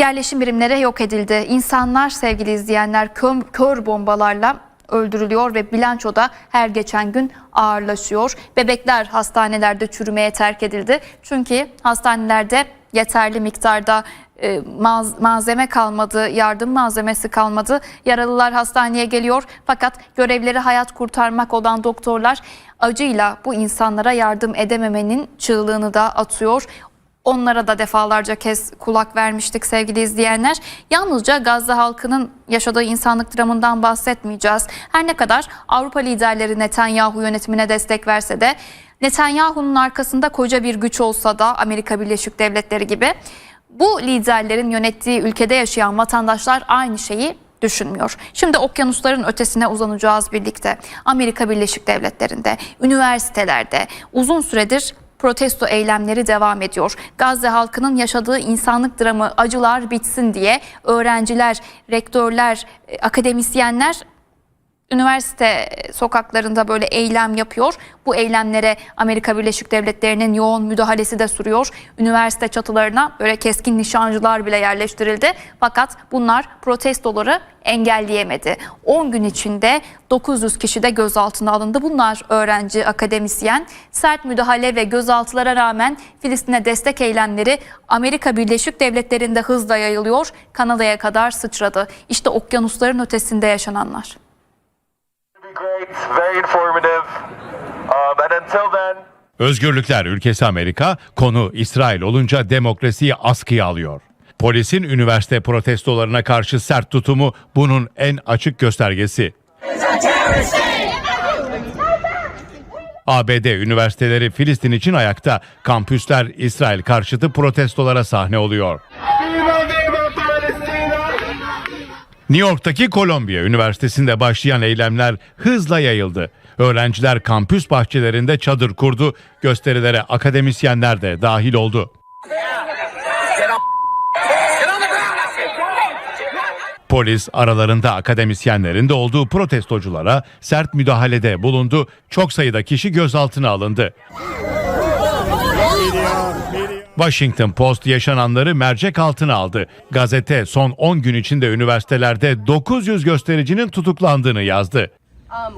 Yerleşim birimleri yok edildi. İnsanlar sevgili izleyenler kör, kör bombalarla öldürülüyor ve bilançoda her geçen gün ağırlaşıyor. Bebekler hastanelerde çürümeye terk edildi. Çünkü hastanelerde yeterli miktarda e, malzeme kalmadı, yardım malzemesi kalmadı. Yaralılar hastaneye geliyor fakat görevleri hayat kurtarmak olan doktorlar acıyla bu insanlara yardım edememenin çığlığını da atıyor. Onlara da defalarca kez kulak vermiştik sevgili izleyenler. Yalnızca Gazze halkının yaşadığı insanlık dramından bahsetmeyeceğiz. Her ne kadar Avrupa liderleri Netanyahu yönetimine destek verse de Netanyahu'nun arkasında koca bir güç olsa da Amerika Birleşik Devletleri gibi bu liderlerin yönettiği ülkede yaşayan vatandaşlar aynı şeyi düşünmüyor. Şimdi okyanusların ötesine uzanacağız birlikte. Amerika Birleşik Devletleri'nde, üniversitelerde uzun süredir protesto eylemleri devam ediyor. Gazze halkının yaşadığı insanlık dramı acılar bitsin diye öğrenciler, rektörler, e, akademisyenler üniversite sokaklarında böyle eylem yapıyor. Bu eylemlere Amerika Birleşik Devletleri'nin yoğun müdahalesi de sürüyor. Üniversite çatılarına böyle keskin nişancılar bile yerleştirildi. Fakat bunlar protestoları engelleyemedi. 10 gün içinde 900 kişi de gözaltına alındı. Bunlar öğrenci, akademisyen. Sert müdahale ve gözaltılara rağmen Filistin'e destek eylemleri Amerika Birleşik Devletleri'nde hızla yayılıyor. Kanada'ya kadar sıçradı. İşte okyanusların ötesinde yaşananlar. Great, very informative. Um, and until then, Özgürlükler ülkesi Amerika konu İsrail olunca demokrasiyi askıya alıyor. Polisin üniversite protestolarına karşı sert tutumu bunun en açık göstergesi. ABD üniversiteleri Filistin için ayakta. Kampüsler İsrail karşıtı protestolara sahne oluyor. New York'taki Columbia Üniversitesi'nde başlayan eylemler hızla yayıldı. Öğrenciler kampüs bahçelerinde çadır kurdu. Gösterilere akademisyenler de dahil oldu. Polis aralarında akademisyenlerin de olduğu protestoculara sert müdahalede bulundu. Çok sayıda kişi gözaltına alındı. Washington Post yaşananları mercek altına aldı. Gazete son 10 gün içinde üniversitelerde 900 göstericinin tutuklandığını yazdı. Um.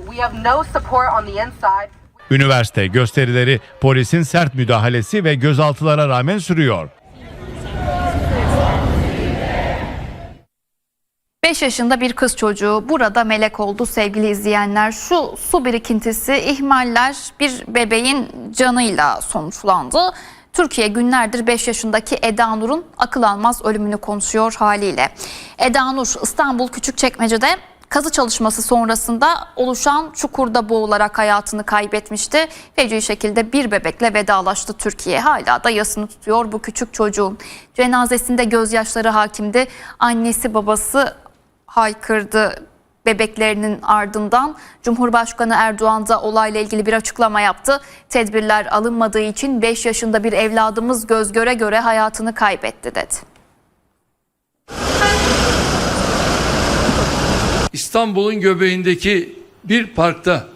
Üniversite gösterileri polisin sert müdahalesi ve gözaltılara rağmen sürüyor. 5 yaşında bir kız çocuğu burada melek oldu sevgili izleyenler. Şu su birikintisi ihmaller bir bebeğin canıyla sonuçlandı. Türkiye günlerdir 5 yaşındaki Eda Nur'un akıl almaz ölümünü konuşuyor haliyle. Eda Nur İstanbul Küçükçekmece'de kazı çalışması sonrasında oluşan çukurda boğularak hayatını kaybetmişti. Feci şekilde bir bebekle vedalaştı Türkiye. Hala da yasını tutuyor bu küçük çocuğun. Cenazesinde gözyaşları hakimdi. Annesi babası haykırdı bebeklerinin ardından Cumhurbaşkanı Erdoğan da olayla ilgili bir açıklama yaptı. Tedbirler alınmadığı için 5 yaşında bir evladımız göz göre göre hayatını kaybetti dedi. İstanbul'un göbeğindeki bir parkta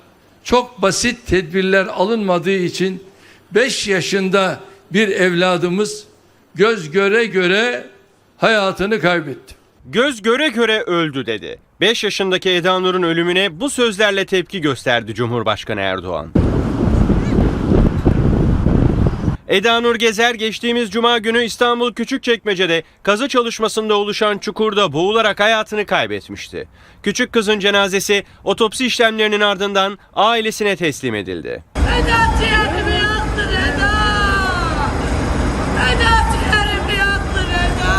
çok basit tedbirler alınmadığı için 5 yaşında bir evladımız göz göre göre hayatını kaybetti. Göz göre göre öldü dedi. 5 yaşındaki Eda Nur'un ölümüne bu sözlerle tepki gösterdi Cumhurbaşkanı Erdoğan. Eda Nur Gezer geçtiğimiz cuma günü İstanbul Küçükçekmece'de kazı çalışmasında oluşan çukurda boğularak hayatını kaybetmişti. Küçük kızın cenazesi otopsi işlemlerinin ardından ailesine teslim edildi. Eda ciğerimi yaktın Eda! Eda ciğerimi yaktın Eda!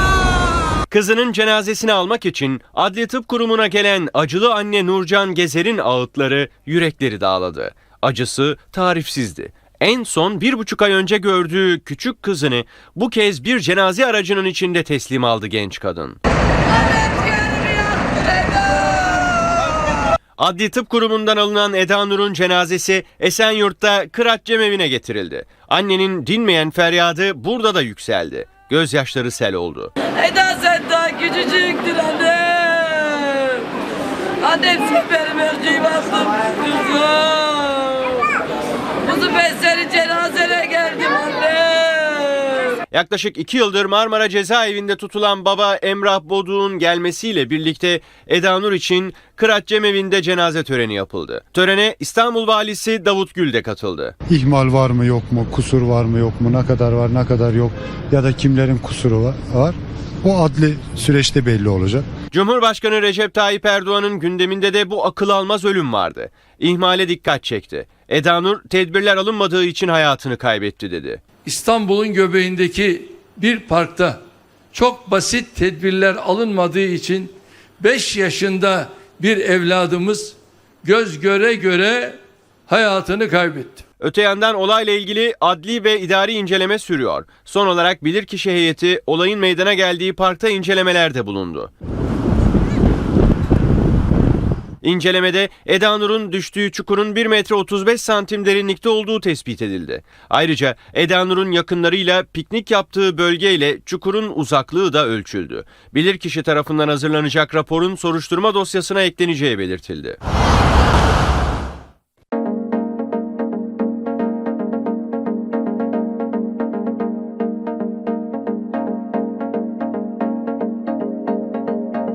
Kızının cenazesini almak için Adli Tıp Kurumu'na gelen acılı anne Nurcan Gezer'in ağıtları yürekleri dağladı. Acısı tarifsizdi. En son bir buçuk ay önce gördüğü küçük kızını bu kez bir cenaze aracının içinde teslim aldı genç kadın. Adli Tıp Kurumu'ndan alınan Eda Nur'un cenazesi Esenyurt'ta Kıraç Cemevine getirildi. Annenin dinmeyen feryadı burada da yükseldi. Gözyaşları sel oldu. Eda sen daha küçücüktün annem! Sen benim kızım! Kızım ben annem! Yaklaşık iki yıldır Marmara cezaevinde tutulan baba Emrah Boduğ'un gelmesiyle birlikte Eda Nur için Kıraç Cemevi'nde cenaze töreni yapıldı. Törene İstanbul Valisi Davut Gül de katıldı. İhmal var mı yok mu, kusur var mı yok mu, ne kadar var ne kadar yok ya da kimlerin kusuru va- var. O adli süreçte belli olacak. Cumhurbaşkanı Recep Tayyip Erdoğan'ın gündeminde de bu akıl almaz ölüm vardı. İhmale dikkat çekti. Eda Nur tedbirler alınmadığı için hayatını kaybetti dedi. İstanbul'un göbeğindeki bir parkta çok basit tedbirler alınmadığı için 5 yaşında bir evladımız göz göre göre hayatını kaybetti. Öte yandan olayla ilgili adli ve idari inceleme sürüyor. Son olarak bilirkişi heyeti olayın meydana geldiği parkta incelemelerde bulundu. İncelemede Eda Nur'un düştüğü çukurun 1 metre 35 santim derinlikte olduğu tespit edildi. Ayrıca Eda Nur'un yakınlarıyla piknik yaptığı bölgeyle çukurun uzaklığı da ölçüldü. Bilirkişi tarafından hazırlanacak raporun soruşturma dosyasına ekleneceği belirtildi.